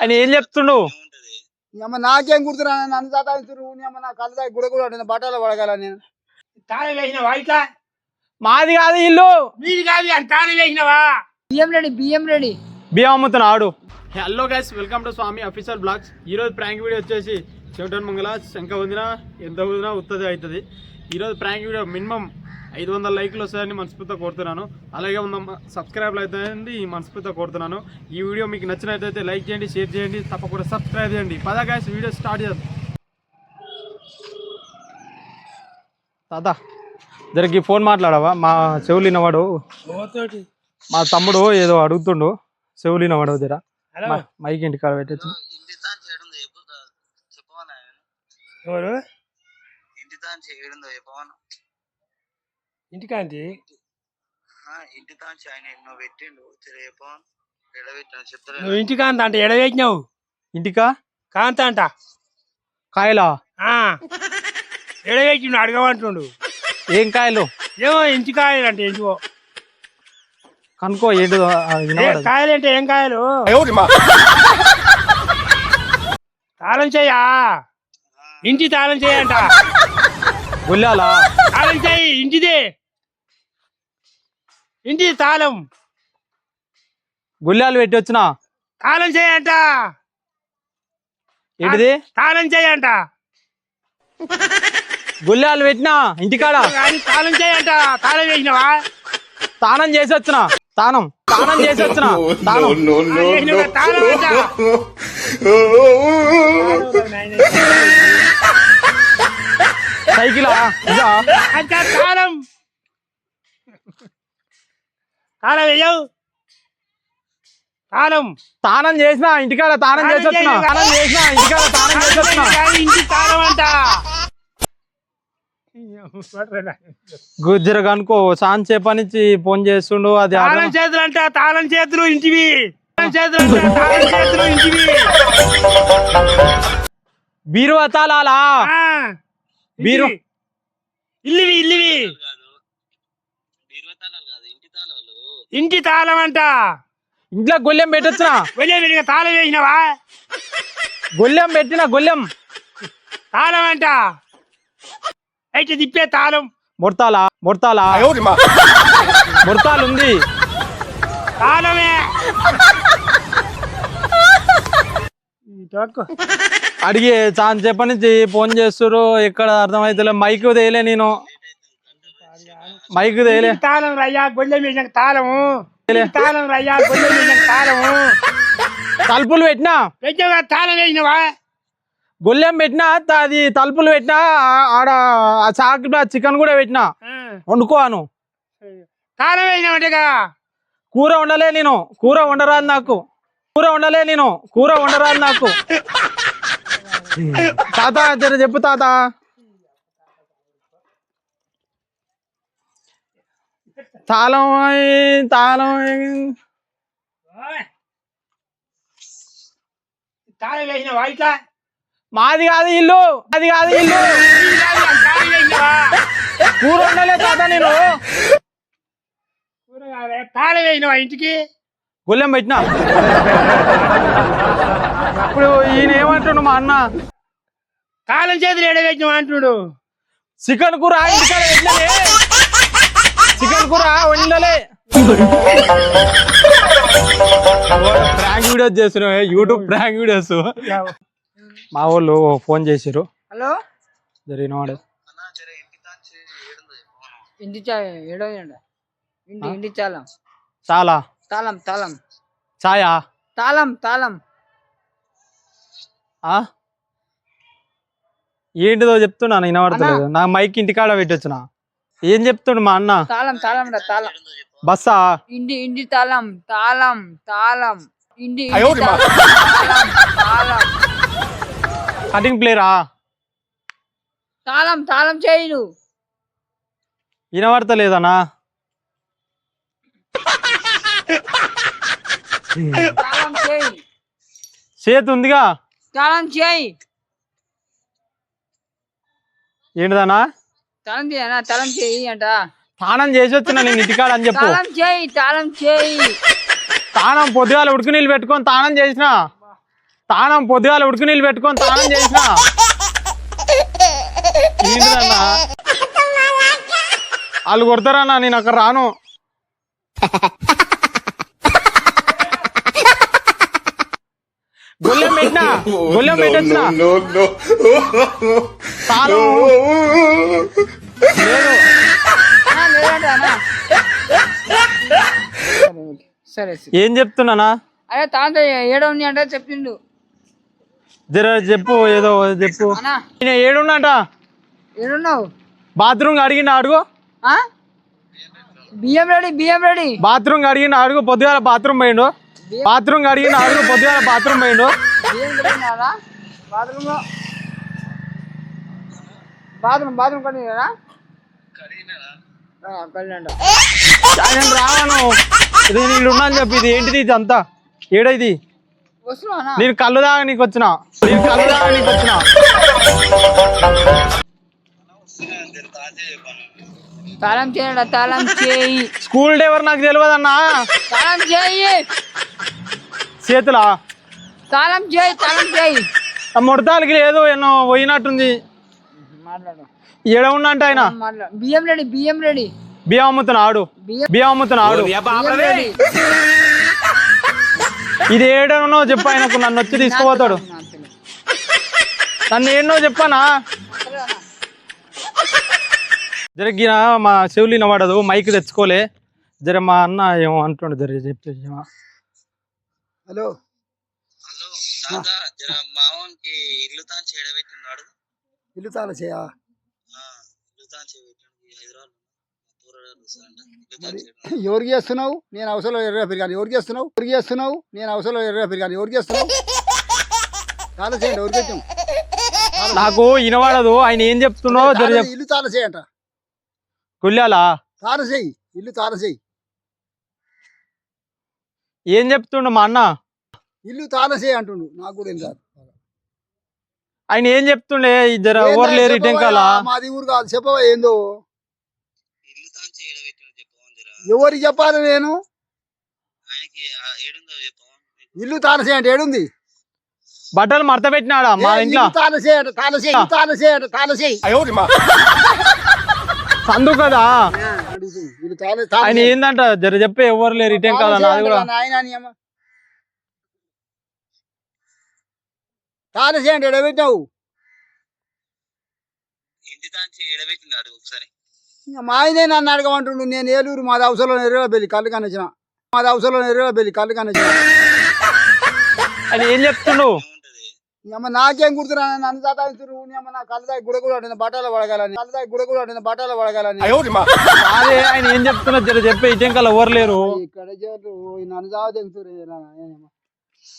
ఆయన ఏం చెప్తుండు? అమ్మ నాకేం గుర్తురా నన్ను నీ అమ్మ నా కళ్ళ దగ్గర గుడ కూడా ఉంటుంది బట్టలు పడగల నేను. తాళం వేసినవా ఇట్లా? మాది కాదు ఇల్లు. మీది కాదు అని తాళం వేసినవా? బియ్యం రెడీ బియ్యం రెడీ. బియ్యం అమ్ముతున్నా ఆడు. Hello guys welcome to Swamy official blogs ఈరోజు ప్రాంక్ వీడియో వచ్చేసి చెవిటన్ మంగళ శంఖ వదిన ఎంత వదినా ఉత్తది అవుతుంది. ఈరోజు ప్రాంక్ వీడియో మినిమం ఐదు వందల లైక్లు వస్తాయని మనస్ఫూర్తిగా కోరుతున్నాను. అలాగే వంద సబ్స్క్రైబ్లు అవుతాయని ఈ మనస్ఫూర్తిగా కోరుతున్నాను. ఈ వీడియో మీకు నచ్చినట్లయితే లైక్ చేయండి షేర్ చేయండి తప్పకుండా సబ్స్క్రైబ్ చేయండి. పదా గైస్ వీడియో స్టార్ట్ చేద్దాం. తాత జరకి ఫోన్ మాట్లాడవా? మా చెవులు వినవాడు ఓతోటి మా తమ్ముడు ఏదో అడుగుతుండు. చెవులు వినవాడు జర మైక్ ఇంటి కాడ పెట్టచ్చు. ఇంటి తాను చేయడం చెప్పు చెప్పవనా ఎవరు? ఇంటి ఇంటికాంతి ఇంటి తాను ఆయన ఎన్నో పెట్టిండు. ఎడబెట్టాను నువ్వు ఇంటికాంత అంటే ఎడవేసినావు ఇంటికా? కాంత అంట. కాయలా? ఆ. ఎడవేసిండు అడగమంటుండు ఏం కాయలు? ఏమో ఇంటికాయలు అంటే ఏంటివో. కనుక్కో ఏంటిదో ఆ, ఏ వినపడదు. కాయలు అంటే ఏం కాయలు? తాళం చెయ్యా. ఇంటి తాళం చేయంట గుల్లాలా? తాళం చెయ్యి ఇంటిది. ఇంటి తాళం. గుల్లాలు పెట్టి వచ్చిన? తాళం చేయంట. ఏంటిది? తాళం చేయంట. గుల్లాలు పెట్టినా? ఇంటికాడ? తాళం చేయంట. తాళం వేసినవా తానం చేసి వచ్చిన? తానం. తానం చేసి వచ్చిన? సైకిలా? ఇదా? అంట తాళం. తాళం వేయవు. తాళం. తానం చేసిన ఇంటికాడ తానం చేసి వచ్చిన తానం చేసిన ఇంటికాడ తానం చేసి వచ్చిన కానీ ఇంటి తాళం అంట. గుజ్జర కనుకో సాన్ చేపనిచ్చి ఫోన్ చేస్తుండు అది తాళం చేతులు అంట తాళం చేతులు ఇంటివి. తాళం చేతులు అంట తాళం చేతులు ఇంటివి. బీరువా తాళాలా? ఆ, బీరు-. ఇల్లివి. ఇల్లివి ఇంటి తాళం అంట. ఇంట్లో గొల్లెం పెట్టొచ్చిన? వెళ్ళే విడిగా తాళం వేసినవా? గొల్లెం పెట్టిన గొల్లెం. తాళం అంట. అయితే తిప్పే తాళం. ముడతాలా ముడతాలా ముడతాలు ఉంది తాళమే. అడిగి చాలా చెప్ప నుంచి ఫోన్ చేస్తురు ఎక్కడ అర్థమైతలే? మైక్ తేలే నేను. మైక్ తేలే తాళం రయ్యా గొల్లెం వేసిన తాళము తాళం రయ్యా గొల్లెం వేసిన తాళము తలుపులు పెట్టినా పెద్దగా తాళం వేసినవా గొల్లెం పెట్టినా అది తలుపులు పెట్టినా ఆ- ఆడ ఆ చాకు చికెన్ కూడా పెట్టినా వండుకోను తాళం వేసినామంటేగా కూర వండలే నేను కూర వండరాదు నాకు కూర వండలే నేను కూర వండరాదు నాకు తాత చెప్పు తాత తాళం తాళం మాది కాదు ఇల్లు అది కాదు ఇల్లు. కూర వండలే తాత నేను. తాళం వేసినవా ఇంటికి? గొల్లెం పెట్టినా? ఇప్పుడు ఈయన ఏమంటుండు మా అన్న? తాళం చేతులు ఎడవేసినవా అంటుడు? చికెన్ కూర ఇంటికాడ కూర వండలే ప్రాంక్ వీడియోస్ చేస్తున్నావు యూట్యూబ్ ప్రాంక్ వీడియోస్ మా వాళ్ళు ఫోన్ చేసిరు హలో? జరిగిన వాడు. ఇంటి ఏడో ఇంటి ఇంటి తాళం. చాలా తాళం తాళం. ఛాయా? తాళం తాళం? ఏంటిదో చెప్తున్నాను వినబడతలేదు. నా మైక్ ఇంటికాడ పెట్టొచ్చునా? ఏం చెప్తుండు మా అన్న? తాళం తాళం రా తాళం. బస్సా? ఇంటి ఇంటి తాళం తాళం తాళం. ఇంటి ఇంటి తాళం, తాళం తాళం. కటింగ్ ప్లేరా తాళం తాళం చేయను. వినబడతలేదనా తాళం చేయి. చేతి ఉందిగా తాళం చేయి. ఏంటిదనా తాళం చేయనా? తాళం చేయి అంట. స్నానం చేసి వచ్చిన నేను ఇంటికాడ అని చెప్పు. తాళం చేయి తాళం చేయి. తానం పొద్దుగాల ఉడికి నీళ్ళు పెట్టుకొని తానం చేసిన. తానం పొద్దుగాల ఉడుకు నీళ్ళు పెట్టుకొని తానం చేసిన. ఏంటిదన్నా? వాళ్ళు కొడతారన్నా నేను అక్కడ రాను. గొల్లెం పెట్టినా గొల్లెం పెట్టొచ్చిన? సరే, సరే. ఏం చెప్తున్నానా? అరే తాత ఏడో ఉంది అంటే చెప్పిండు. జర చెప్పు ఏదో చెప్పు. అన్నా. ఏడున్నట? ఏడున్నావు? బాత్రూమ్ అడిగిన అడుగు. ఆ? బియ్యం రెడీ బియ్యం రెడీ. బాత్రూమ్ అడిగిన అడుగు. పొద్దుగాల బాత్రూమ్ పోయిండు. బాత్రూమ్ అడిగిన అడుగు. పొద్దుగాల బాత్రూమ్ పోయిండు. బియ్యం రెడీ బాత్రూమ్ బాత్రూమ్ బాత్రూమ్ కడిగినా రావను ఇది నీళ్ళు ఉన్నా అని చెప్పి ఇది ఏంటిది ఇది అంతా? ఏడా ఇది? వస్తున్నావు అన్నా నేను కళ్ళు దాగా నీకు వచ్చిన. నేను కళ్ళు దాగా నీకు వచ్చిన. తాళం చేయడా తాళం చేయి. స్కూల్ డ్రైవర్ నాకు తెలియదన్నా తాళం చేయి. చేతులా? తాళం చేయి తాళం చేయి. ఆ ముడతాలకి లేదు ఎన్నో పోయినట్టుంది. ఏడ ఉన్నంట ఆయన. బియ్యం రెడీ బియ్యం రెడీ. బియ్యం అమ్ముతున్నాడు బియ్యం రెడీ. ఇది ఏడనో చెప్పు ఆయనకు నన్ను వచ్చి తీసుకుపోతాడు. నన్ను ఏడనో చెప్పానా? జరిగిన మా చెవులు వినబడదు మైక్ తెచ్చుకోలే. జర మా అన్న ఏమో అంటుండు జర చెప్పి హలో. హలో ఇల్లు తాను ఇల్లు తాళ చేయా ఎవరికి చేస్తున్నావు? నేను అవసరం ఎర్ర పెరిగాను ఎవరికి చేస్తున్నావు? ఎవరికి చేస్తున్నావు? నేను అవసరం ఎర్ర పెరిగాను ఎవరికి చేస్తున్నావు? తాళ చేయండి ఎవరికి నాకు వినబడదు ఆయన ఏం చెప్తున్నావు ఇల్లు తాళ చేయంట. కొల్లాలా తాళ చేయి ఇల్లు తాళ చేయి. ఏం చెప్తుండు మా అన్న? ఇల్లు తాళ చేయి అంటుండు. నాకు కూడా ఏం ఆయన ఏం చెప్తుండే? జర ఎవరు లేరు ఇటెంకాల మాది ఊరు కాదు. చెప్పవా ఏందో? ఎవరికి చెప్పాలి నేను? ఇల్లు తాళ చేయండి. ఏడుంది? బట్టలు మడత పెట్టినాడా మా ఇంట్లో? సందు కదా? ఆయన. ఏందంట? జర చెప్పి ఎవరు లేరు నాది చేయండి కూడా రా నాయనా నీ అమ్మ. తాళ చేయండి ఎడబెట్టావు ఇంటి తాను చేయడబెట్టినాడు ఒకసారి ఇంకా మా ఆయనే నన్ను అడగమంటుండు నేను ఏలూరు మాది అవసరంలో ఎర్రల బెల్లి కళ్ళు కనొచ్చిన మాది అవసరంలో ఎర్రల బెల్లి కళ్ళు కనొచ్చిన ఆయన ఏం ఏముంటది? అమ్మ నాకేం గుర్తురా నన్ను నీ అమ్మ నా కళ్ళు దాగి గుడ కూడా పడిన బట్టలు పడగలని కళ్ళు దాగి గుడ కూడా పడిన బట్టలు పడగలని అదే ఆయన ఏం చెప్తున్నా చెప్పి ఇటెంకాల ఎవరు లేరు ఇక్కడ చేరు నన్ను తెగుతురు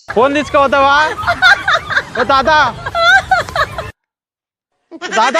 ఫోన్ తీసుకుపోతావా ఓ తాత తాత